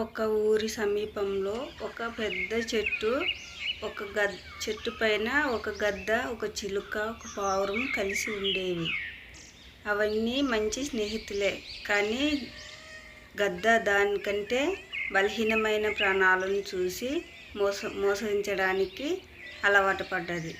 ఒక ఊరి సమీపంలో ఒక పెద్ద చెట్టు ఒక గద్ చెట్టు పైన ఒక గద్ద ఒక చిలుక ఒక పావురం కలిసి ఉండేవి. అవన్నీ మంచి స్నేహితులే. కానీ గద్ద దానికంటే బలహీనమైన ప్రాణాలను చూసి మోస మోసగించడానికి అలవాటు పడ్డది.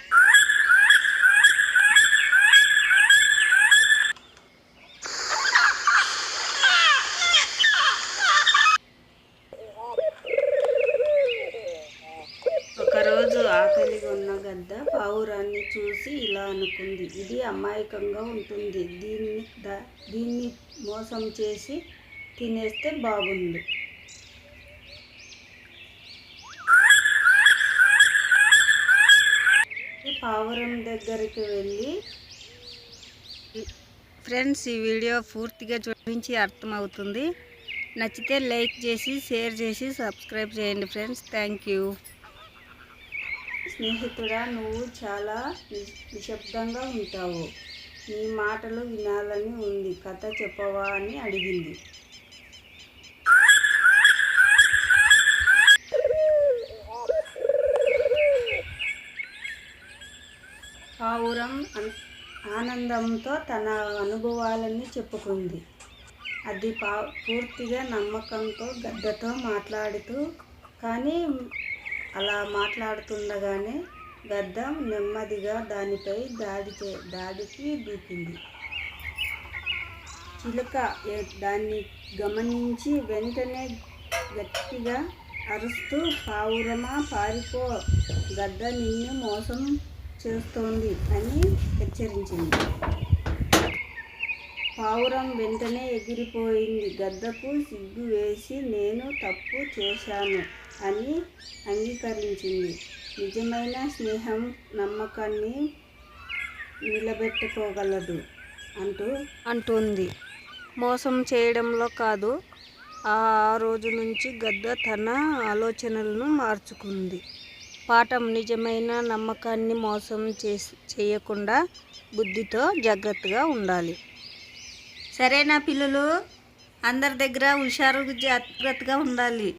ఆకలిగా ఉన్న గద్ద పావురాన్ని చూసి ఇలా అనుకుంది. ఇది అమాయకంగా ఉంటుంది. దీన్ని దీన్ని మోసం చేసి తినేస్తే బాగుంది పావురం దగ్గరికి వెళ్ళి ఫ్రెండ్స్ ఈ వీడియో పూర్తిగా చూపించి అర్థమవుతుంది. నచ్చితే లైక్ చేసి షేర్ చేసి సబ్స్క్రైబ్ చేయండి ఫ్రెండ్స్. Thank you. స్నేహితుడా నువ్వు చాలా నిశ్శబ్దంగా ఉంటావు. నీ మాటలు వినాలని ఉంది. కథ చెప్పవా అని అడిగింది. పావురం ఆనందంతో తన అనుభవాలని చెప్పుకుంది. అది పా పూర్తిగా నమ్మకంతో గద్దతో మాట్లాడుతూ కానీ అలా మాట్లాడుతుండగానే గద్ద నెమ్మదిగా దానిపై దాడి చే దాడికి దూకింది. చిలుక దాన్ని గమనించి వెంటనే గట్టిగా అరుస్తూ పావురమా పారిపో గద్ద నిన్ను మోసం చేస్తోంది అని హెచ్చరించింది. పావురం వెంటనే ఎగిరిపోయింది. గద్దకు సిగ్గు వేసి నేను తప్పు చేశాను అని అంగీకరించింది. నిజమైన స్నేహం నమ్మకాన్ని నిలబెట్టుకోగలదు అంటూ అంటుంది. మోసం చేయడంలో కాదు ఆ రోజు నుంచి గద్ద తన ఆలోచనలను మార్చుకుంది. పాఠం నిజమైన నమ్మకాన్ని మోసం చేయకుండా బుద్ధితో జాగ్రత్తగా ఉండాలి. సరేనా పిల్లలు? అందరి దగ్గర హుషారు జాగ్రత్తగా ఉండాలి.